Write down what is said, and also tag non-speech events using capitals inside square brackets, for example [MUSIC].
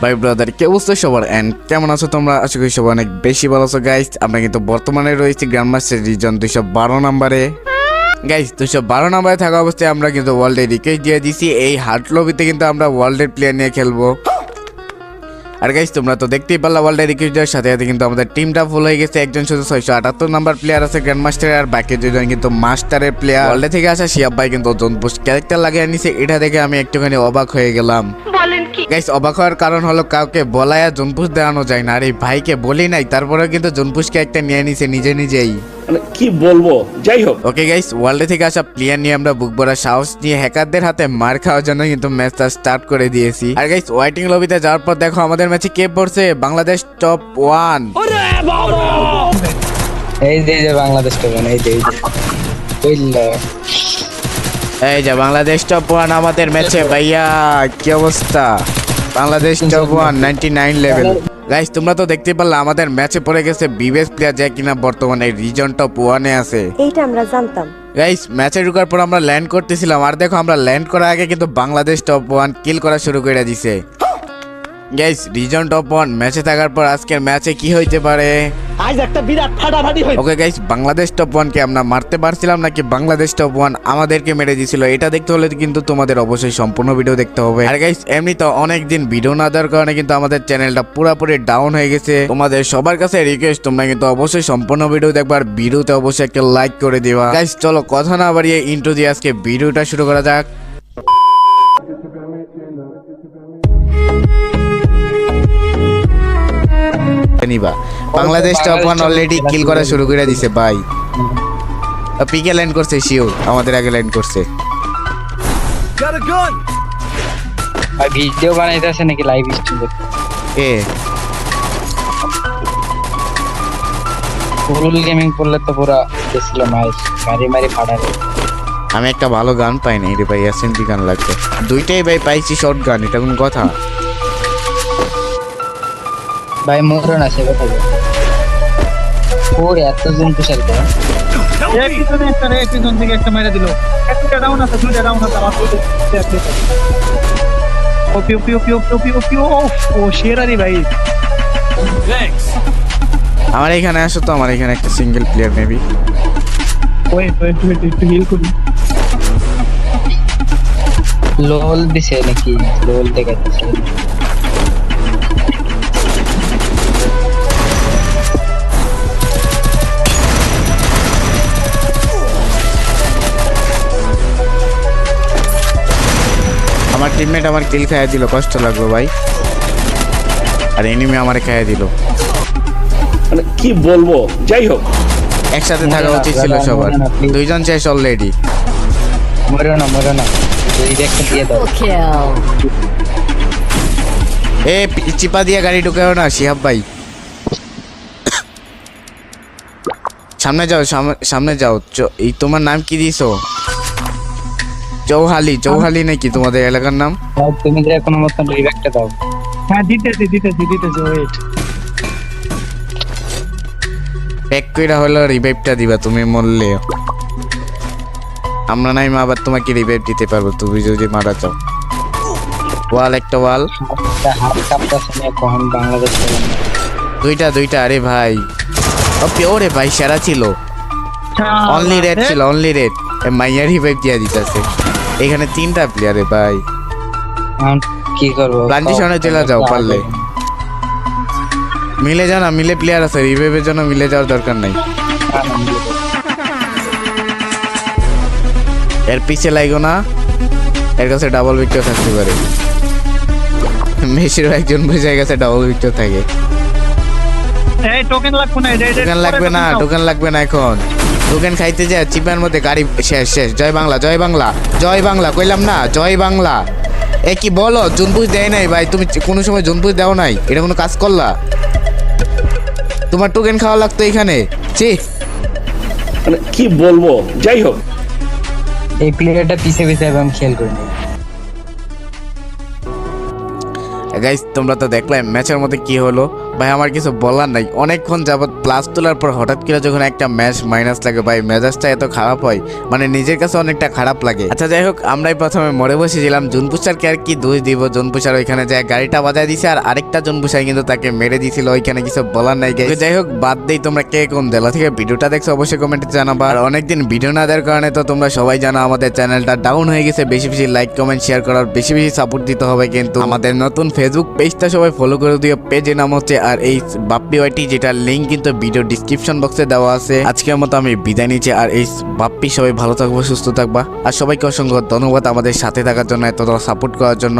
ভাই ব্রাদার, কে অবস্থা সবার? অ্যান্ড কেমন আছো তোমরা? আশা করি সবাই অনেক বেশি ভালো আছো গাইস আমরা কিন্তু বর্তমানে রয়েছি গ্র্যান্ড মাস্টার রিজন দুইশো বারো নাম্বারে। গাইস দুইশো বারো নাম্বারে থাকা অবস্থায় আমরা কিন্তু ওয়ার্ল্ডে রিকোয়েস্ট দিয়ে দিছি এই হার্ট লবিতে কিন্তু আমরা ওয়ার্ল্ডের প্লেয়ার নিয়ে খেলব। আর গাইস তোমরা তো দেখতেই পারলা ওয়ার্ল্ড রিকোয়েস্ট দেওয়ার সাথে সাথে কিন্তু আমাদের টিমটা ফুল হয়ে গেছে। একজন শুধু ছয়শো আটাত্তর নাম্বার প্লেয়ার আছে গ্র্যান্ড মাস্টার আর বাকি দুজন কিন্তু মাস্টারের প্লেয়ার ওয়ার্ল্ডে থেকে আসা শিয়াব ভাই কিন্তু জনপুষ ক্যারেক্টার লাগিয়ে নিছে এটা দেখে আমি একটুখানি অবাক হয়ে গেলাম। বলেন কি? গাইস অবাক হওয়ার কারণ হলো কাউকে বলায়া জনপুষ দেওয়ানো যায় না। আর এই ভাইকে বলি নাই তারপরে কিন্তু জনপুষকে একটা নিয়ে নিছে নিজে নিজেই। মানে কি বলব? যাই হোক। ওকে গাইস ওয়ার্ল্ডে থেকে আসা প্লেয়ার নিয়ে আমরা বুক ভরা সাহস নিয়ে হ্যাকারদের হাতে মার খাওয়ার জন্য কিন্তু ম্যাচটা স্টার্ট করে দিয়েছি। আর গাইস ওয়াইটিং লবিতে যাওয়ার পর দেখো আমাদের ম্যাচে কে পড়ছে? বাংলাদেশ টপ ওয়ান এই যে যে বাংলাদেশ এই যে এই যে। এই যে বাংলাদেশ টপ ওয়ান আমাদের ম্যাচে ভাইয়া কি অবস্থা? Bangladesh top one ninety nine level guys তোমরা তো দেখতে পারলে আমাদের ম্যাচে পড়ে গেছে বিবেশ প্লেয়ার যায় কিনা বর্তমানে রিজন টপ ওয়ানে আছে। এইটা আমরা জানতাম। গাইস ম্যাচে ঢুকার পর আমরা ল্যান্ড করতেছিলাম আর দেখো আমরা ল্যান্ড করার আগে কিন্তু বাংলাদেশ টপ ওয়ান কিল করা শুরু করে দিছে। গাইস রিজন টপ ওয়ান ম্যাচে থাকার পর আজকের ম্যাচে কি হইতে পারে? আজ একটা বিরাট ফাটাফাটি হয়েছে ওকে গাইস বাংলাদেশ টপ ওয়ানকে আমরা মারতে পারছিলাম নাকি বাংলাদেশ টপ ওয়ান আমাদেরকে মেরে দিছিল? এটা দেখতে হলে কিন্তু তোমাদের অবশ্যই সম্পূর্ণ ভিডিও দেখতে হবে। আর গাইস এমনি তো অনেক দিন ভিডিও না দেওয়ার কারণে কিন্তু আমাদের চ্যানেলটা পুরোপুরি ডাউন হয়ে গেছে। তোমাদের সবার কাছে রিকোয়েস্ট তোমরা কিন্তু অবশ্যই সম্পূর্ণ ভিডিও দেখবার ভিডিওতে অবশ্যই একটা লাইক করে দিবা। গাইস চলো কথা না বাড়িয়ে ইন্ট্রো দিয়ে আজকে ভিডিওটা শুরু করা যাক। নিবা Bangladesh top one already kill করা শুরু করে দিছে ভাই। পিকে ল্যান্ড করছে শিওর আমাদের আগে ল্যান্ড করছে। আর ভিডিও বানাইতেছে নাকি লাইভ স্ট্রিম এ? ফুল গেমিং করলে তো পুরা গেছিল মাইস মারি মারি ফাটাবে আমি একটা ভালো গান পাই নাই রে ভাই এসএনপি গান লাগবে দুইটাই ভাই পাইছি শর্ট গান এটা কোন কথা? ভাই মোরন আছে কথা বল। ওরে এত জন তুষার করে এক পিছনে একটা রে পিছন থেকে একটা মেরে দিল। একটা ডাউন আছে দুইটা ডাউন আছে আমার ওপি ওপি ওপি ওপি ওপি ওপি ও ও শেরারি ভাই। আমার এখানে আসো তো আমার এখানে একটা single player maybe wait wait wait একটু হিল করি। লোল দিছে নাকি? লোল দেখাচ্ছে। আমার টিমমেট আমার কিল খাইয়ে দিল কষ্ট লাগল ভাই। আর এনিমি আমারে খাইয়ে দিল। মানে কি বলব? যাই হোক। একসাথে থাকা উচিত ছিল সবার। দুইজন শেষ অলরেডি মরো না মরো না। এ চিপা দিয়ে গাড়ি ঢুকাও না শিহাব ভাই। সামনে যাও সামনে- সামনে যাও। এই তোমার নাম কি দিছো? চৌহালি চৌহালি নাকি তোমাদের এলাকার নাম? তুমি যে কোনো মতন রিভ্যাক্টটা দাও। হ্যাঁ দিতেছি দিতেছি দিতেছি ওয়েট প্যাক কইরা হলো রিভাইভটা দিবা তুমি মরলে। আমরা নাই মা আবার তোমাকে রিভাইভ দিতে পারব তুমি যদি মারা যাও। ওয়াল একটা ওয়াল। দুইটা দুইটা আরে ভাই। ওরে ভাই সেরা ছিল। অনলি রেড ছিল অনলি রেড মাইয়ার রিভাইভ দিয়া দিতেছে। এখানে তিনটা প্লেয়ারে ভাই। কি করব? প্লান্টেশনে চলে যাও পারলে। মিলে যাও না মিলে প্লেয়ার আছে রিভাইভের জন্য মিলে যাওয়ার দরকার নাই। এর পিছে লাগো না এর কাছে ডাবল ভিক্টর থাকতে পারে। [LAUGHS] মেসিরও একজন বুঝে গেছে ডাবল ভিক্টর থাকে। এই টোকেন লাগবে না টোকেন লাগবে না টোকেন লাগবে না এখন। টোকেন খাইতে যা চিপার মধ্যে গাড়ি শেষ শেষ। জয় বাংলা জয় বাংলা জয় বাংলা কইলাম না জয় বাংলা। এ কি বলো জুনপুজ দেয় নাই ভাই? তুমি কোনো সময় জুনপুজ দাও নাই? এটা কোনো কাজ করলা? তোমার টোকেন খাওয়া লাগতো এখানে। চি মানে কি বলব? যাই হোক। এই প্লেয়ারটা পিছে পিছে এবং খেল করে নিই গাইস তোমরা তো দেখলে ম্যাচের মধ্যে কি হলো? ভাই, আমার কিছু বলার নাই। অনেকক্ষণ যাবত প্লাস তোলার পর হঠাৎ করে যখন একটা ম্যাচ মাইনাস লাগে, ভাই, মেজাজটা এত খারাপ হয় মানে নিজের কাছে অনেকটা খারাপ লাগে। আচ্ছা যাই হোক, আমরাই প্রথমে মরে বসেছিলাম। জুনপুষারকে আর কি দোষ দিব? জুনপুষার ওইখানে যায়, গাড়িটা বাজায় দিছে, আর আরেকটা জুনপুষার কিন্তু তাকে মেরে দিছিল, ওইখানে কিছু বলার নাই। যাই হোক, বাদ দেই তোমরা কে কোন জেলা থেকে ভিডিওটা দেখছ, অবশ্যই কমেন্টে জানাবা। আর অনেকদিন ভিডিও না দেওয়ার কারণে তো তোমরা সবাই জানো, আমাদের চ্যানেলটা ডাউন হয়ে গেছে। বেশি বেশি লাইক কমেন্ট শেয়ার করার, বেশি বেশি সাপোর্ট দিতে হবে কিন্তু আমাদের নতুন ফেসবুক পেজটা সবাই ফলো করে দিও। পেজের নাম হচ্ছে আর এই বাপ্পি ওয়াইটি যেটা লিঙ্ক কিন্তু ভিডিও ডিসক্রিপশন বক্সে দেওয়া আছে। আজকের মতো আমি বিদায় নিচ্ছি আর এই বাপ্পি, সবাই ভালো থাকব, সুস্থ থাকবা। আর সবাইকে অসংখ্য ধন্যবাদ আমাদের সাথে থাকার জন্য, এতটা সাপোর্ট করার জন্য।